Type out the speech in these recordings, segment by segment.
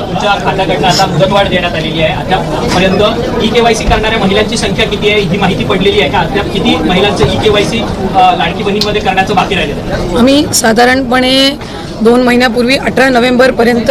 तुमच्या खात्याकडनं आता मुदतवाढ देण्यात आलेली आहे. आतापर्यंत ई केवायसी करणाऱ्या महिलांची संख्या किती आहे ही माहिती पडलेली आहे का? अद्याप किती महिलांचं ई केवायसी लाडकी बहिणीमध्ये करण्याचं बाकी राहिलेलं आम्ही साधारणपणे दोन महिन्यापूर्वी अठरा नोव्हेंबरपर्यंत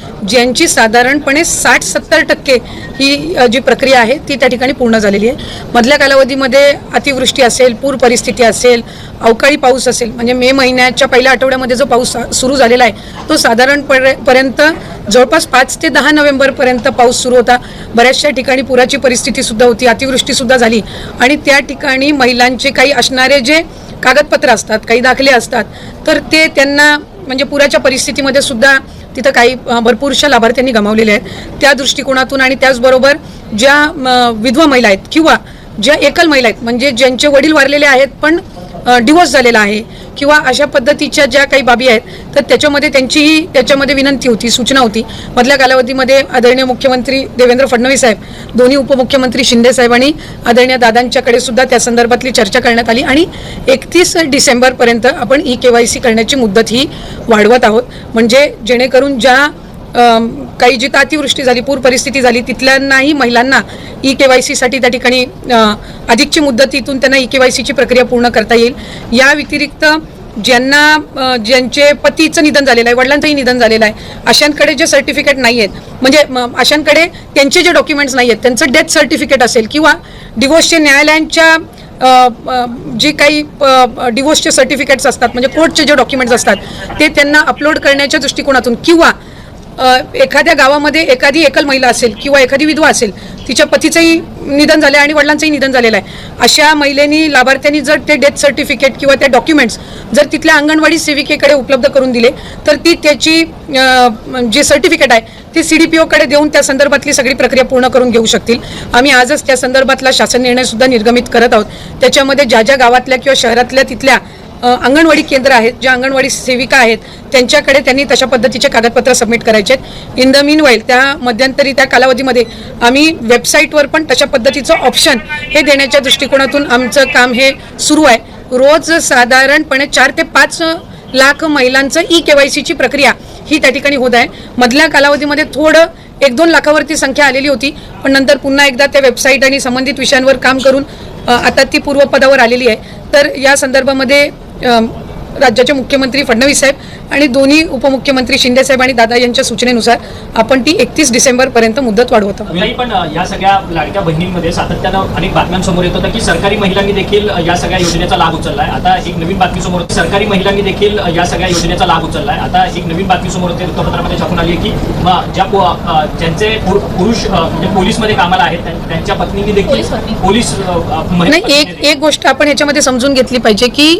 ज्यांची साधारणपणे साठ सत्तर टक्के ही जी प्रक्रिया आहे ती त्या ठिकाणी पूर्ण झालेली आहे. मधल्या कालावधीमध्ये अतिवृष्टी असेल पूर परिस्थिती असेल अवकाळी पाऊस असेल म्हणजे मे महिन्याच्या पहिल्या आठवड्यामध्ये जो पाऊस सुरू झालेला आहे तो साधारण पर्यंत जवळपास पाच ते दहा नोव्हेंबरपर्यंत पाऊस सुरू होता. बऱ्याचशा ठिकाणी पुराची परिस्थितीसुद्धा होती अतिवृष्टीसुद्धा झाली. आणि त्या ठिकाणी महिलांचे काही असणारे जे कागदपत्र असतात काही दाखले असतात तर ते त्यांना म्हणजे पुराच्या परिस्थितीमध्ये सुद्धा तिथं काही भरपूरशा लाभार्थ्यांनी गमावलेले आहेत. त्या दृष्टिकोनातून आणि त्याचबरोबर ज्या विधवा महिला आहेत किंवा ज्या एकल महिला आहेत म्हणजे ज्यांचे वडील वारलेले आहेत पण डिवोर्स झालेला आहे किंवा अशा पद्धतीच्या ज्या काही बाबी आहेत तर त्याच्यामध्ये त्यांचीही त्याच्यामध्ये विनंती होती सूचना होती. मधल्या कालावधीमध्ये आदरणीय मुख्यमंत्री देवेंद्र फडणवीस साहेब दोन्ही उपमुख्यमंत्री शिंदे साहेब आणि आदरणीय दादांच्याकडे सुद्धा त्या संदर्भातली चर्चा करण्यात आली आणि एकतीस डिसेंबरपर्यंत आपण ई के वाय सी करण्याची मुदत ही वाढवत आहोत. म्हणजे जेणेकरून ज्या काही जिथं अतिवृष्टी झाली पूर परिस्थिती झाली तिथल्यांनाही महिलांना ई के वाय सीसाठी त्या ठिकाणी अधिकची मुदतीतून त्यांना ई के वाय सीची प्रक्रिया पूर्ण करता येईल. या व्यतिरिक्त ज्यांना ज्यांचे पतीचं निधन झालेलं आहे वडिलांचंही निधन झालेलं आहे अशांकडे जे सर्टिफिकेट नाही आहेत म्हणजे म, अशांकडे त्यांचे जे डॉक्युमेंट्स नाही आहेत त्यांचं डेथ सर्टिफिकेट असेल किंवा डिवोर्सचे न्यायालयांच्या जे काही डिवोर्सचे सर्टिफिकेट्स असतात म्हणजे कोर्टचे जे डॉक्युमेंट्स असतात ते त्यांना अपलोड करण्याच्या दृष्टिकोनातून किंवा एखाद्या गावामध्ये एखादी एकल महिला असेल किंवा एखादी विधवा असेल तिच्या पतीचंही निधन झालं आहे आणि वडिलांचंही निधन झालेलं आहे. अशा महिलेनी लाभार्थ्यांनी जर ते डेथ सर्टिफिकेट किंवा त्या डॉक्युमेंट्स जर तिथल्या अंगणवाडी सेविकेकडे उपलब्ध करून दिले तर ती त्याची जे सर्टिफिकेट आहे ते सी डी पी ओकडे देऊन त्या संदर्भातली सगळी प्रक्रिया पूर्ण करून घेऊ शकतील. आम्ही आजच त्या संदर्भातला शासन निर्णयसुद्धा निर्गमित करत आहोत. त्याच्यामध्ये ज्या ज्या गावातल्या किंवा शहरातल्या तिथल्या अंगणवाडी केंद्र आहेत ज्या अंगणवाडी सेविका आहेत त्यांच्याकडे त्यांनी तशा पद्धतीचे कागदपत्र सबमिट करायचे आहेत. इन द मीन वाईल त्या मध्यंतरी त्या कालावधीमध्ये आम्ही वेबसाईटवर पण तशा पद्धतीचं ऑप्शन हे देण्याच्या दृष्टिकोनातून आमचं काम हे सुरू आहे. रोज साधारणपणे चार ते पाच लाख महिलांचं ई के वाय सीची प्रक्रिया ही त्या ठिकाणी होत आहे. मधल्या कालावधीमध्ये थोडं एक दोन लाखावरती संख्या आलेली होती पण नंतर पुन्हा एकदा त्या वेबसाईट आणि संबंधित विषयांवर काम करून आता ती पूर्वपदावर आलेली आहे. तर या संदर्भामध्ये राज्याचे मुख्यमंत्री फडणवीस साहेब आणि दोन्ही उपमुख्यमंत्री शिंदे साहेब आणि दादा यांच्या सूचनेनुसार आपण ती एकतीस डिसेंबरपर्यंत मुदत वाढवत आहोत. पण या सगळ्या लाडक्या बहिणींमध्ये सातत्यानं अनेक बातम्यांसमोर येत होतं की सरकारी महिलांनी देखील या सगळ्या योजनेचा लाभ उचललाय. आता एक नवीन बातमी समोर. सरकारी महिलांनी देखील या सगळ्या योजनेचा लाभ उचललाय. आता एक नवीन बातमी समोर होते वृत्तपत्रामध्ये छापून आली आहे की ज्या ज्यांचे पुर- पुरुष म्हणजे पोलीसमध्ये कामाला आहेत त्यां- त्यांच्या पत्नींनी देखील पोलीस नाही एक एक गोष्ट आपण याच्यामध्ये समजून घेतली पाहिजे की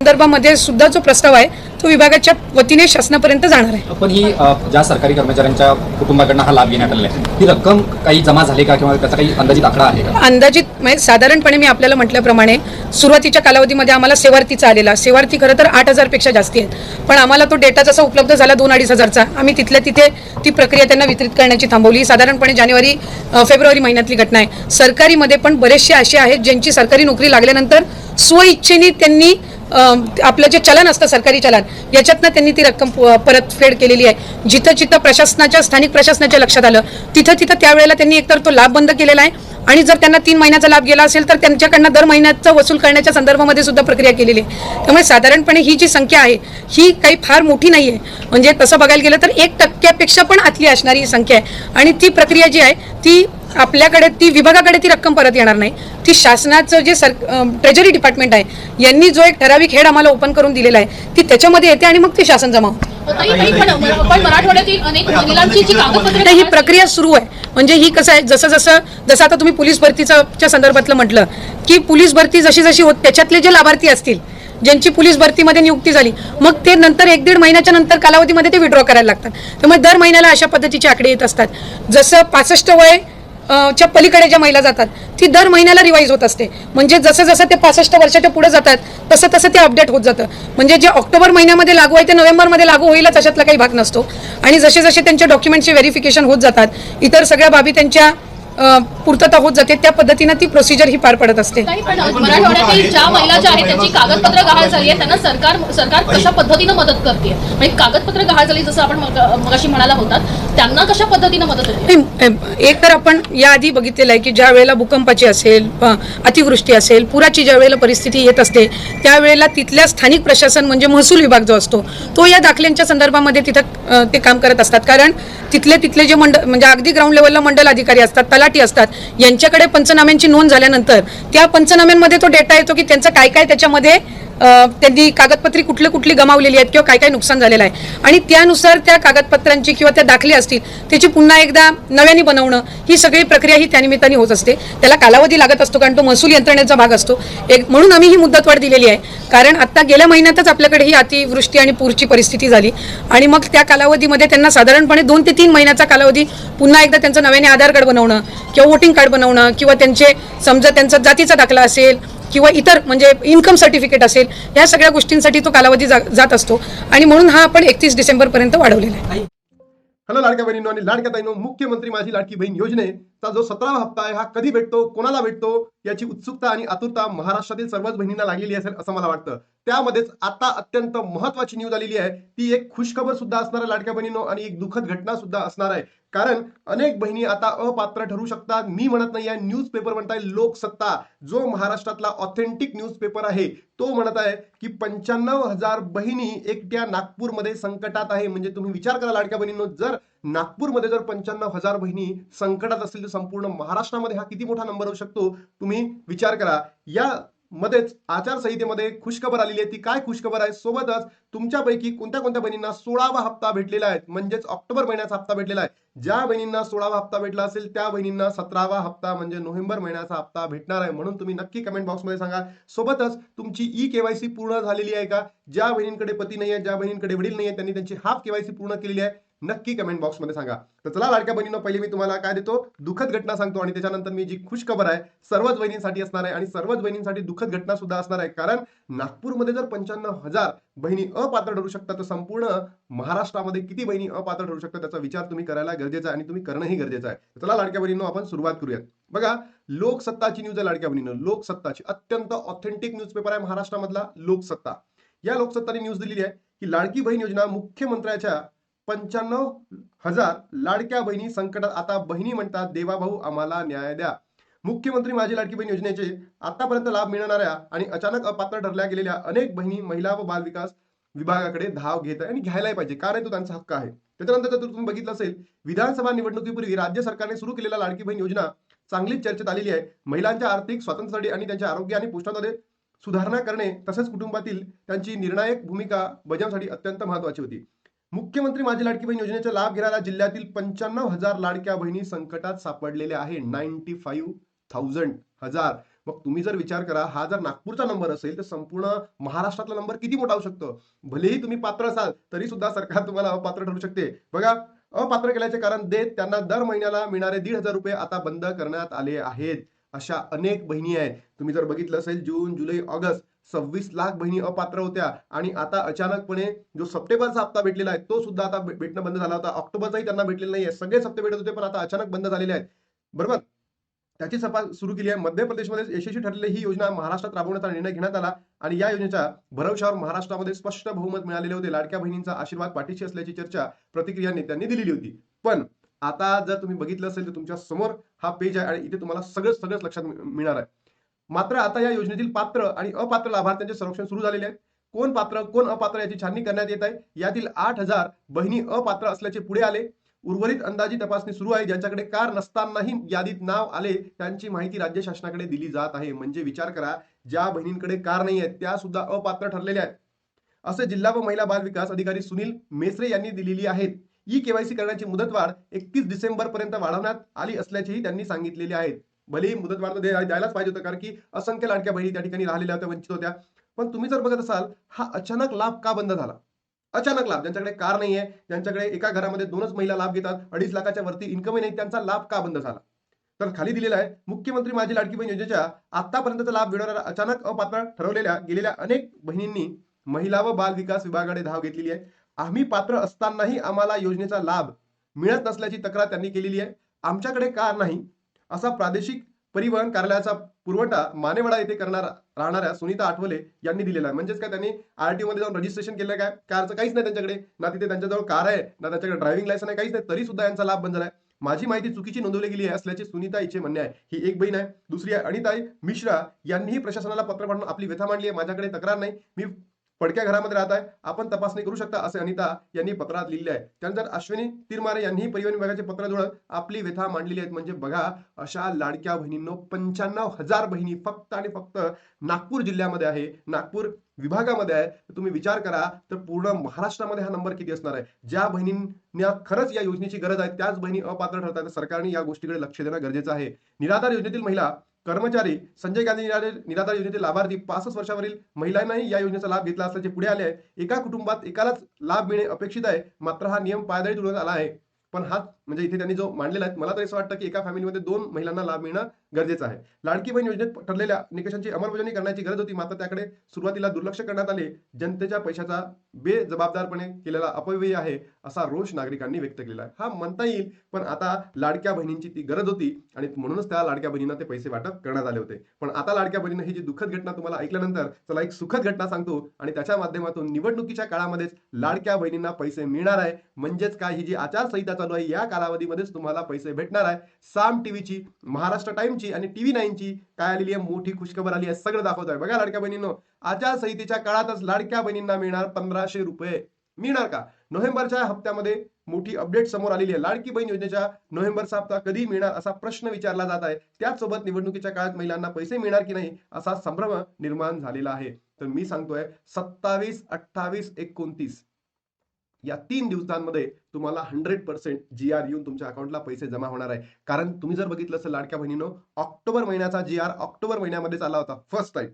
संदर्भामध्ये सुद्धा जो प्रस्ताव आहे तो विभागाच्या वतीने शासनापर्यंत जाणार आहे. पण ही ज्या सरकारी कर्मचाऱ्यांच्या कुटुंबाकडनं हा लाभ घेण्यात आलेला आहे ही रक्कम काही जमा झाली का किंवा त्याचा काही अंदाजित आकडा आहे का? अंदाजित म्हणजे साधारणपणे मी आपल्याला म्हटल्याप्रमाणे सुरुवातीच्या कालावधीमध्ये आम्हाला सेवार्थीचा आलेला. सेवार्थी खरं तर आठ हजारपेक्षा जास्ती आहेत. पण आम्हाला तो डेटा जसा उपलब्ध झाला दोन अडीच हजारचा आम्ही तिथल्या तिथे ती प्रक्रिया त्यांना वितरित करण्याची थांबवली. साधारणपणे जानेवारी फेब्रुवारी महिन्यातली घटना आहे. सरकारीमध्ये पण बरेचसे असे आहेत ज्यांची सरकारी नोकरी लागल्यानंतर स्वइच्छेने त्यांनी आपलं जे चलन असतं सरकारी चलन याच्यातनं त्यांनी ती रक्कम परतफेड केलेली आहे. जिथं जिथं प्रशासनाच्या स्थानिक प्रशासनाच्या लक्षात आलं तिथं तिथं त्यावेळेला त्यांनी एकतर तो लाभ बंद केलेला आहे आणि जर त्यांना तीन महिन्याचा लाभ गेला असेल तर त्यांच्याकडनं दर महिन्याचा वसूल करण्याच्या संदर्भामध्ये सुद्धा प्रक्रिया केलेली आहे. त्यामुळे साधारणपणे ही जी संख्या आहे ही काही फार मोठी नाही आहे म्हणजे तसं बघायला गेलं तर एक टक्क्यापेक्षा पण आतली असणारी ही संख्या आहे. आणि ती प्रक्रिया जी आहे ती आपल्याकडे ती विभागाकडे ती रक्कम परत येणार नाही. ती शासनाचं जे सर ट्रेजरी डिपार्टमेंट आहे यांनी जो एक ठराविक हेड आम्हाला ओपन करून दिलेला आहे ती त्याच्यामध्ये येते आणि मग ते शासन जमा होते. ही प्रक्रिया सुरू आहे. म्हणजे ही कसं आहे जसं जसं जसं आता तुम्ही पोलीस भरतीचं च्या संदर्भातलं म्हटलं की पोलीस भरती जशी जशी होत त्याच्यातले जे लाभार्थी असतील ज्यांची पोलीस भरतीमध्ये नियुक्ती झाली मग ते नंतर एक दीड महिन्याच्या नंतर कालावधीमध्ये ते विड्रॉ करायला लागतात. त्यामुळे दर महिन्याला अशा पद्धतीचे आकडे येत असतात. जसं पासष्ट वय च्या पलीकडे ज्या महिला जातात ती दर महिन्याला रिवाईज होत असते. म्हणजे जसं जसं ते पासष्ट वर्षाच्या पुढे जातात तसं तसं ते अपडेट होत जातं. म्हणजे जे ऑक्टोबर महिन्यामध्ये लागू आहे ते नोव्हेंबरमध्ये लागू होईलच अशातला काही भाग नसतो. आणि जसे जसे त्यांच्या डॉक्युमेंटचे व्हेरिफिकेशन होत जातात इतर सगळ्या बाबी त्यांच्या पूर्तता होत जाते त्या पद्धतीनं ती प्रोसिजर ही पार पडत असते. मराठवाड्यातील ज्या महिला ज्या आहेत त्यांची कागदपत्र गहाळ झाली आहे त्यांना सरकार सरकार कशा पद्धतीनं मदत करते? म्हणजे कागदपत्र गहाळ झाली जसं आपण मग मगाशी म्हणाला होतात त्यांना कशा पद्धतीनं मदत होते एक तर आपण याआधी बघितलेलं आहे की ज्या वेळेला भूकंपाची असेल अतिवृष्टी असेल पुराची ज्या वेळेला परिस्थिती येत असते त्यावेळेला तिथल्या स्थानिक प्रशासन म्हणजे महसूल विभाग जो असतो तो या दाखल्यांच्या संदर्भामध्ये तिथं ते काम करत असतात. कारण तिथले तिथले जे मंडळ म्हणजे अगदी ग्राउंड लेवलला मंडल अधिकारी असतात तलाठी असतात. यांच्याकडे पंचनाम्यांची नोंद झाल्यानंतर त्या पंचनाम्यांमध्ये तो डेटा येतो की त्यांचं काय काय त्याच्यामध्ये त्यांनी कागदपत्री कुठली कुठली गमावलेली आहेत किंवा काय काय नुकसान झालेलं आहे. आणि त्यानुसार त्या कागदपत्रांची किंवा त्या दाखले असतील त्याची पुन्हा एकदा नव्याने बनवणं ही सगळी प्रक्रिया ही त्यानिमित्ताने होत असते. त्याला कालावधी लागत असतो कारण तो महसूल यंत्रणेचा भाग असतो. एक म्हणून आम्ही ही मुदतवाढ दिलेली आहे. कारण आत्ता गेल्या महिन्यातच आपल्याकडे ही अतिवृष्टी आणि पूरची परिस्थिती झाली. आणि मग त्या कालावधीमध्ये त्यांना साधारणपणे दोन ते तीन महिन्याचा कालावधी पुन्हा एकदा त्यांचं नव्याने आधार कार्ड बनवणं किंवा वोटिंग कार्ड बनवणं किंवा त्यांचे समजा त्यांचा जातीचा दाखला असेल किंवा इतर म्हणजे इन्कम सर्टिफिकेट असेल या सगळ्या गोष्टींसाठी तो कालावधी जात असतो. आणि म्हणून हा आपण एकतीस डिसेंबर पर्यंत वाढवलेला आहे. हॅलो लाडक्या बहिणींनो आणि लाडक्या ताईनो मुख्यमंत्री माझी लाडकी बहीण योजनेचा जो सतरावा हप्ता आहे हा कधी भेटतो कोणाला भेटतो याची उत्सुकता आणि आतुरता महाराष्ट्रातील सर्वच बहिणींना लागलेली असेल असं मला वाटतं. त्यामध्येच आता अत्यंत महत्वाची न्यूज आलेली आहे. ती एक खुशखबर सुद्धा असणार आहे लाडक्या बहिणीनो आणि एक दुःखद घटना सुद्धा असणार आहे. कारण अनेक बहिणी आता अपात्र ठरू शकतात. मी म्हणत नाही आहे न्यूज पेपर म्हणताय लोकसत्ता. जो महाराष्ट्रातला ऑथेंटिक न्यूज पेपर आहे तो म्हणत आहे की पंच्याण्णव हजार बहिणी एकट्या नागपूरमध्ये संकटात आहे. म्हणजे तुम्ही विचार करा लाडक्या बहिणींनो जर नागपूरमध्ये जर पंच्याण्णव हजार बहिणी संकटात असतील तर संपूर्ण महाराष्ट्रामध्ये हा किती मोठा नंबर होऊ शकतो? तुम्ही विचार करा. या मध्येच आचारसंहितेमध्ये खुशखबर आलेली आहे. ती काय खुशखबर आहे? सोबतच तुमच्यापैकी कोणत्या कोणत्या बहिणींना सोळावा हप्ता भेटलेला आहे? म्हणजेच ऑक्टोबर महिन्याचा हप्ता भेटलेला आहे. ज्या बहिणींना सोळावा हप्ता भेटला असेल त्या बहिणींना सतरावा हप्ता म्हणजे नोव्हेंबर महिन्याचा हप्ता भेटणार आहे म्हणून तुम्ही नक्की कमेंट बॉक्समध्ये सांगा. सोबतच तुमची ई केवायसी पूर्ण झालेली आहे का? ज्या बहिणींकडे पती नाही आहे ज्या बहिणींकडे वडील नाही आहे त्यांनी त्यांची हाफ केवायसी पूर्ण केलेली आहे. नक्की कमेंट बॉक्समध्ये सांगा. तर चला लाडक्या बहिणीनं पहिले मी तुम्हाला काय देतो? दुःखद घटना सांगतो आणि त्याच्यानंतर मी जी खुश खबर आहे सर्वच बहिणींसाठी असणार आहे आणि सर्वच बहिणींसाठी दुःखद घटना सुद्धा असणार आहे. कारण नागपूरमध्ये जर पंच्याण्णव हजार बहिणी अपात्र ठरू शकतात तर संपूर्ण महाराष्ट्रामध्ये किती बहिणी अपात्र ठरू शकतात त्याचा विचार तुम्ही करायला गरजेचा आहे आणि तुम्ही करणंही गरजेचं आहे. चला लाडक्या बहिणींनो आपण सुरुवात करूयात. बघा लोकसत्ताची न्यूज आहे लाडक्या बहिणीनं. लोकसत्ताची अत्यंत ऑथेंटिक न्यूजपेपर आहे महाराष्ट्रामधला लोकसत्ता. या लोकसत्ताने न्यूज दिलेली आहे की लाडकी बहीण योजना मुख्यमंत्र्याच्या पंच्याण्णव हजार लाडक्या बहिणी संकटात. आता बहिणी म्हणतात देवाभाऊ आम्हाला न्याय द्या. मुख्यमंत्री माझी लाडकी बहीण योजनेचे आतापर्यंत लाभ मिळणाऱ्या आणि अचानक अपात्र ठरल्या गेलेल्या अनेक बहिणी महिला व बालविकास विभागाकडे धाव घेत आहे आणि घ्यायलाही पाहिजे. कारण तो त्यांचा हक्क आहे? त्याच्यानंतर जर तुम्ही बघितलं असेल विधानसभा निवडणुकीपूर्वी राज्य सरकारने सुरू केलेल्या लाडकी बहीण योजना चांगलीच चर्चेत आलेली आहे. महिलांच्या आर्थिक स्वातंत्र्यासाठी आणि त्यांच्या आरोग्य आणि पोषणामध्ये सुधारणा करणे तसेच कुटुंबातील त्यांची निर्णायक भूमिका बजावण्यासाठी अत्यंत महत्वाची होती. मुख्यमंत्री माझी लाडकी बहीण योजनेचा लाभ घेणाऱ्या जिल्ह्यातील पंच्याण्णव हजार लाडक्या बहिणी संकटात सापडलेल्या आहे. नाईन्टी फाईव्ह थाउजंड हजार. मग तुम्ही जर विचार करा हा जर नागपूरचा नंबर असेल तर संपूर्ण महाराष्ट्रातला नंबर किती मोठा होऊ शकतो? भलेही तुम्ही पात्र असाल तरी सुद्धा सरकार तुम्हाला अपात्र ठरू शकते. बघा अपात्र केल्याचे कारण देत त्यांना दर महिन्याला मिळणारे दीड हजार रुपये आता बंद करण्यात आले आहेत. अशा अनेक बहिणी आहेत. तुम्ही जर बघितलं असेल जून जुलै ऑगस्ट सव्वीस लाख बहिणी अपात्र होत्या. आणि आता अचानकपणे जो सप्टेंबरचा हप्ता भेटलेला आहे तो सुद्धा आता भेटणं बंद झाला होता. ऑक्टोबरचाही त्यांना भेटलेला नाहीये. सगळे हप्ते भेटत होते पण आता अचानक बंद झालेले आहेत. बरोबर? त्याची सभा सुरू केली आहे. मध्य प्रदेशमध्ये यशस्वी ठरलेली ही योजना महाराष्ट्रात राबवण्याचा निर्णय घेण्यात आला. आणि या योजनेच्या भरवशावर महाराष्ट्रामध्ये स्पष्ट बहुमत मिळालेले होते. लाडक्या बहिणींचा आशीर्वाद पाठीशी असल्याची चर्चा प्रतिक्रिया नेत्यांनी दिलेली होती. पण आता जर तुम्ही बघितलं असेल तर तुमच्यासमोर हा पेज आहे आणि इथे तुम्हाला सगळं सगळंच लक्षात मिळणार आहे. मात्र आता या योजनेतील पात्र आणि अपात्र लाभार्थ्यांचे संरक्षण सुरू झालेले आहे. कोण पात्र कोण अपात्र याची छाननी करण्यात येत आहे? यातील आठ हजार बहिणी अपात्र असल्याचे पुढे आले. उर्वरित अंदाजी तपासणी सुरू आहे. ज्यांच्याकडे कार नसतानाही यादीत नाव आले त्यांची माहिती राज्य शासनाकडे दिली जात आहे. म्हणजे विचार करा ज्या बहिणींकडे कार नाही आहेत त्या सुद्धा अपात्र ठरलेल्या आहेत. असे जिल्हा व महिला बाल विकास अधिकारी सुनील मेसरे यांनी दिलेली आहेत ई केवायसी करण्याची मुदतवाढ एकतीस डिसेंबर पर्यंत वाढवण्यात आली असल्याचेही त्यांनी सांगितलेले आहेत. भलेही मुदतवाढ तर द्यायलाच पाहिजे होतं कारण की असंख्य लाडक्या बहिणी त्या ठिकाणी राहिलेल्या होत्या वंचित होत्या. पण तुम्ही जर बघत असाल हा अचानक लाभ का बंद झाला? अचानक लाभ. ज्यांच्याकडे कार नाहीये ज्यांच्याकडे एका घरामध्ये दोनच महिला लाभ घेतात अडीच लाखाच्या वरती इन्कमही नाही त्यांचा लाभ का बंद झाला? तर खाली दिलेला आहे मुख्यमंत्री माझी लाडकी बहीण योजनेच्या आतापर्यंतचा लाभ मिळवणाऱ्या अचानक अपात्र ठरवलेल्या गेलेल्या अनेक बहिणींनी महिला व बाल विकास विभागाकडे धाव घेतलेली आहे. आम्ही पात्र असतानाही आम्हाला योजनेचा लाभ मिळत नसल्याची तक्रार त्यांनी केलेली आहे. आमच्याकडे कार नाही असा प्रादेशिक परिवहन कार्यालयाचा पुरवठा मानेवाडा येथे करणार राहणाऱ्या सुनीता आठवले यांनी दिलेला आहे. म्हणजेच काय त्यांनी आरटीओ मध्ये जाऊन रजिस्ट्रेशन केलं काय? कारचं काहीच नाही त्यांच्याकडे. ना तिथे त्यांच्याजवळ कार आहे ना त्यांच्याकडे ड्रायव्हिंग लायसन आहे काहीच नाही. तरी सुद्धा यांचा लाभ बंद आहे माझी माहिती चुकीची नोंदवली गेली आहे असल्याचे सुनीता इचे म्हणणे आहे. ही एक बहीण आहे. दुसरी आहे अनिताई मिश्रा. यांनीही प्रशासनाला पत्र पाठवून आपली व्यथा मांडली आहे. माझ्याकडे तक्रार नाही. मी पडक्या घरामध्ये राहत आहे. आपण तपासणी करू शकता असे अनिता यांनी पत्रात लिहिले आहे. त्यानंतर अश्विनी तिरमारे यांनी परिवहन विभागाचे पत्र जोडत आपली व्यथा मांडलेली आहेत. म्हणजे बघा अशा लाडक्या बहिणींनो पंच्याण्णव हजार बहिणी फक्त आणि फक्त नागपूर जिल्ह्यामध्ये आहे. नागपूर विभागामध्ये आहे. तुम्ही विचार करा तर पूर्ण महाराष्ट्रामध्ये हा नंबर किती असणार आहे? ज्या बहिणींना खरंच या योजनेची गरज आहे त्याच बहिणी अपात्र ठरतात. सरकारने या गोष्टीकडे लक्ष देणं गरजेचं आहे. निराधार योजनेतील महिला कर्मचारी संजय गांधी निराधार योजनेचे लाभार्थी पासष्ट वर्षावरील महिलांनाही या योजनेचा लाभ घेतला असल्याचे पुढे आले आहे. एका कुटुंबात एकालाच लाभ मिळणे अपेक्षित आहे मात्र हा नियम पायदळी तुडवण्यात आला आहे. पण हा म्हणजे इथे त्यांनी जो मांडलेला आहे मला तरी असं वाटतं की एका फॅमिलीमध्ये दोन महिलांना लाभ मिळणं गरजेचं आहे. लाडकी बहीण योजनेत ठरलेल्या निकषांची अंमलबजावणी करण्याची गरज होती मात्र त्याकडे सुरुवातीला दुर्लक्ष करण्यात आले. जनतेच्या पैशाचा बेजबाबदारपणे केलेला अपव्यय आहे असा रोष नागरिकांनी व्यक्त केलेला आहे. हा म्हणता येईल पण आता लाडक्या बहिणींची ती गरज होती आणि म्हणूनच त्या लाडक्या बहिणींना ते पैसे वाटप करण्यात आले होते. पण आता लाडक्या बहिणीनं ही जी दुःखद घटना तुम्हाला ऐकल्यानंतर चला एक सुखद घटना सांगतो आणि त्याच्या माध्यमातून निवडणुकीच्या काळामध्येच लाडक्या बहिणींना पैसे मिळणार आहे. म्हणजेच काय ही जी आचारसंहिता चालू आहे या कालावधीमध्येच तुम्हाला पैसे भेटणार आहे. साम टीव्हीची महाराष्ट्र नाईनची आणि टीव्ही नाईनची काय आलेली आहे? मोठी खुशखबर आली आहे. सगळं दाखवत आहे बघा लाडक्या बहिणींनो आचारसंहितेच्या काळातच लाडक्या बहिणींना मिळणार पंधराशे रुपये. मिळणार का? नोव्हेंबरच्या हप्त्यामध्ये मोठी अपडेट समोर आलेली आहे. लाडकी बहीण योजनेच्या नोव्हेंबरचा हप्ता कधी मिळणार असा प्रश्न विचारला जात आहे. त्याचसोबत निवडणुकीच्या काळात महिलांना पैसे मिळणार की नाही असा संभ्रम निर्माण झालेला आहे. तर मी सांगतोय सत्तावीस अठ्ठावीस एकोणतीस. या तीन दिवसांमध्ये तुम्हाला हंड्रेड पर्सेंट जी आर येऊन तुमच्या अकाउंटला पैसे जमा होणार आहे. कारण तुम्ही जर बघितलं असं लाडक्या बहिणीनं ऑक्टोबर महिन्याचा जी आर ऑक्टोबर महिन्यामध्येच आला होता फर्स्ट टाइम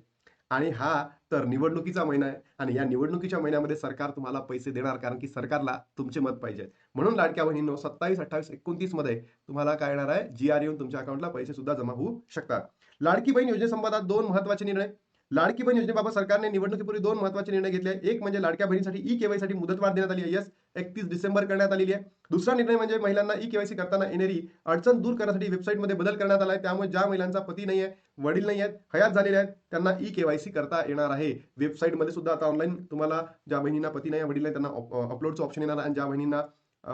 आणि हा तर निवडणुकीचा महिना आहे. आणि या निवडणुकीच्या महिन्यामध्ये सरकार तुम्हाला पैसे देणार कारण की सरकारला तुमचे मत पाहिजे. म्हणून लाडक्या बहिणींनो सत्तावीस अठ्ठावीस एकोणतीसमध्ये तुम्हाला काय येणार आहे? जी आर येऊन तुमच्या अकाउंटला पैसे सुद्धा जमा होऊ शकतात. लाडकी बहीण योजनेसंबंधात दोन महत्त्वाचे निर्णय. लाडकी बहीण योजनेबाबत सरकारने निवडणुकीपूर्वी दोन महत्त्वाचे निर्णय घेतले एक म्हणजे लाडक्या बहिणीसाठी ई केवायसाठी मुदतवाढ देण्यात आली आहे. यस एकतीस डिसेंबर करण्यात आलेली आहे. दुसरा निर्णय म्हणजे महिलांना ई केवायसी करताना येणारी अडचण दूर करण्यासाठी वेबसाईटमध्ये बदल करण्यात आला आहे. त्यामुळे ज्या महिलांचा पती नाही आहे वडील नाही आहेत हयात झालेले आहेत त्यांना ई केवायसी करता येणार आहे. वेबसाईटमध्ये सुद्धा आता ऑनलाईन तुम्हाला ज्या बहिणींना पती नाही आहे, वडील नाही त्यांना अपलोडचं ऑप्शन येणार आहे. आणि ज्या बहिणींना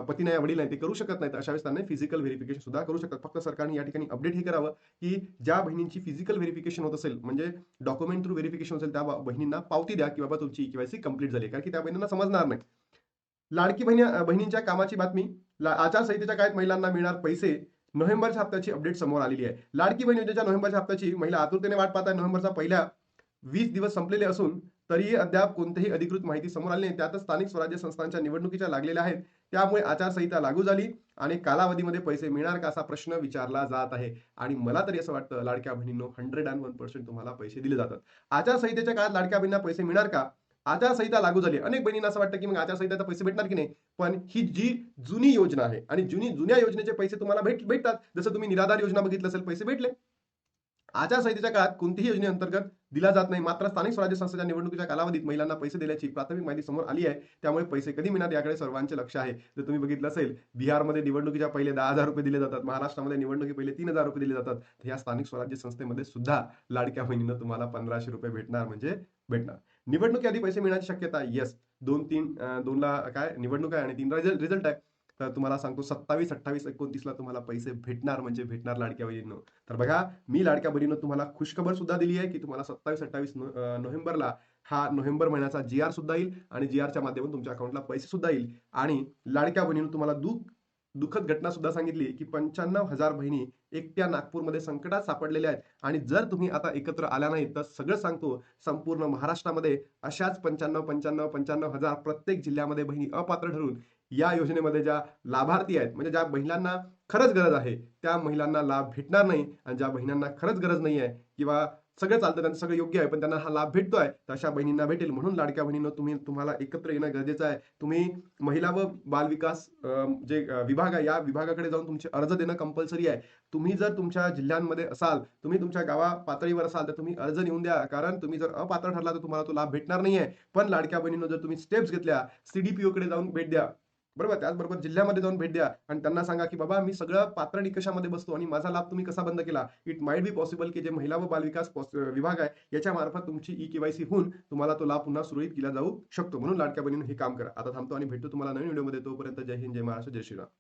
पती नाही वडील नाही ते करू शकत नाहीत. अशा वेळेस त्यांना फिजिकल व्हेरिफिकेशन सुद्धा करू शकतात. फक्त सरकारने या ठिकाणी अपडेट हे करावं की ज्या बहिणींची फिजिकल व्हेरिफिकेशन होत असेल म्हणजे डॉक्युमेंट थ्रू व्हेरिफिकेशन असेल त्या बहिणींना पावती द्या की बाबा तुमची केवायसी कंप्लीट झाली कारण की त्या बहिणींना समजणार नाही. लाडकी बहिणी बहिणींच्या कामाची बातमी आचारसंहितेच्या काळात महिलांना मिळणार पैसे नोव्हेंबरच्या हप्त्याची अपडेट समोर आलेली आहे. लाडकी बहीण योजनेच्या नोव्हेंबरच्या हप्त्याची महिला आतुरतेने वाट पाहत आहे. नोव्हेंबरचा पहिल्या वीस दिवस संपलेले असून तरीही अद्याप कोणतीही अधिकृत माहिती समोर आली नाही. त्यातच स्थानिक स्वराज्य संस्थांच्या निवडणुकीच्या लागलेल्या आहेत. त्यामुळे आचारसंहिता लागू झाली आणि कालावधीमध्ये पैसे मिळणार का असा प्रश्न विचारला जात आहे. आणि मला तरी असं वाटतं लाडक्या बहिणींनो हंड्रेड अँड वन पर्सेंट तुम्हाला पैसे दिले जातात. आचारसंहितेच्या काळात लाडक्या बहिणींना पैसे मिळणार का? आचारसंहिता लागू झाली. अनेक बहिणींना असं वाटतं की मग आचारसंहिता पैसे भेटणार की नाही? पण ही जी जुनी योजना आहे आणि जुनी जुन्या योजनेचे पैसे तुम्हाला भेट भेटतात. जसं तुम्ही निराधार योजना बघितलं असेल पैसे भेटले. आचारसंहितेच्या काळात कोणतीही योजनेअंतर्गत दिला जात नाही. मात्र स्थानिक स्वराज्य संस्थेच्या निवडणुकीच्या कालावधीत महिलांना पैसे दिल्याची प्राथमिक माहिती समोर आली आहे. त्यामुळे पैसे कधी मिळणार याकडे सर्वांचे लक्ष आहे. जर तुम्ही बघितलं असेल बिहारमध्ये निवडणुकीच्या पहिले दहा हजार रुपये दिले जातात. महाराष्ट्रामध्ये निवडणुकी पहिले तीन हजार रुपये दिले जातात. तर या स्थानिक स्वराज्य संस्थेमध्ये सुद्धा लाडक्या बहिणीनं तुम्हाला पंधराशे रुपये भेटणार म्हणजे भेटणार. निवडणुकी आधी पैसे मिळण्याची शक्यता येस दोन तीन दोनला काय? निवडणूक आहे आणि तीन रिझल्ट आहे. तर तुम्हाला सांगतो सत्तावीस अठ्ठावीस एकोणतीसला तुम्हाला पैसे भेटणार म्हणजे भेटणार लाडक्या बहिणीनं. तर बघा मी लाडक्या बहिणीनं तुम्हाला खुशखबर सुद्धा दिली आहे की तुम्हाला सत्तावीस अठ्ठावीस नोव्हेंबरला हा नोव्हेंबर महिन्याचा जी आर सुद्धा येईल आणि जी आरच्या माध्यमातून तुमच्या अकाउंटला पैसे सुद्धा येईल. आणि लाडक्या बहिणीनं तुम्हाला दुःख दुःखद घटना सुद्धा सांगितली की पंच्याण्णव हजार बहिणी एकट्या नागपूरमध्ये संकटात सापडलेल्या आहेत. आणि जर तुम्ही आता एकत्र आल्या नाही तर सगळं सांगतो संपूर्ण महाराष्ट्रामध्ये अशाच पंच्याण्णव पंच्याण्णव पंच्याण्णव हजार प्रत्येक जिल्ह्यामध्ये बहिणी अपात्र ठरून या योजनेमध्ये ज्या लाभार्थी आहेत म्हणजे ज्या महिलांना खरंच गरज आहे त्या महिलांना लाभ भेटणार नाही आणि ज्या बहिणींना खरंच गरज नाही आहे किंवा सगळं चालतं त्यांचं सगळं योग्य आहे पण त्यांना हा लाभ भेटतोय तर अशा बहिणींना भेटेल. म्हणून लाडक्या बहिणीनं तुम्ही तुम्हाला एकत्र येणं गरजेचं आहे. तुम्ही महिला व बाल विकास जे विभाग आहे या विभागाकडे जाऊन तुमचे अर्ज देणं कंपल्सरी आहे. तुम्ही जर तुमच्या जिल्ह्यांमध्ये असाल तुम्ही तुमच्या गावा पातळीवर असाल तर तुम्ही अर्ज नेऊन द्या. कारण तुम्ही जर अपात्र ठरला तर तुम्हाला तो लाभ भेटणार नाही आहे पण लाडक्या बहिणीनं जर तुम्ही स्टेप्स घेतल्या सीडीपीओ कडे जाऊन भेट द्या. बरोबर त्याचबरोबर जिल्ह्यामध्ये जाऊन भेट द्या आणि त्यांना सांगा की बाबा मी सगळं पात्र निकषामध्ये बसतो आणि माझा लाभ तुम्ही कसा बंद केला? इट माइट बी पॉसिबल की जे महिला व बालविकास विभाग आहे याच्या मार्फत तुमची ई केवायसी होऊन तुम्हाला तो लाभ पुन्हा सुरळीत केला जाऊ शकतो. म्हणून लाडक्या बहिणीनं हे काम करा. आता थांबतो आणि भेटतो तुम्हाला नवीन व्हिडिओमध्ये. तोपर्यंत जय हिंद जय महाराष्ट्र जय श्रीराम.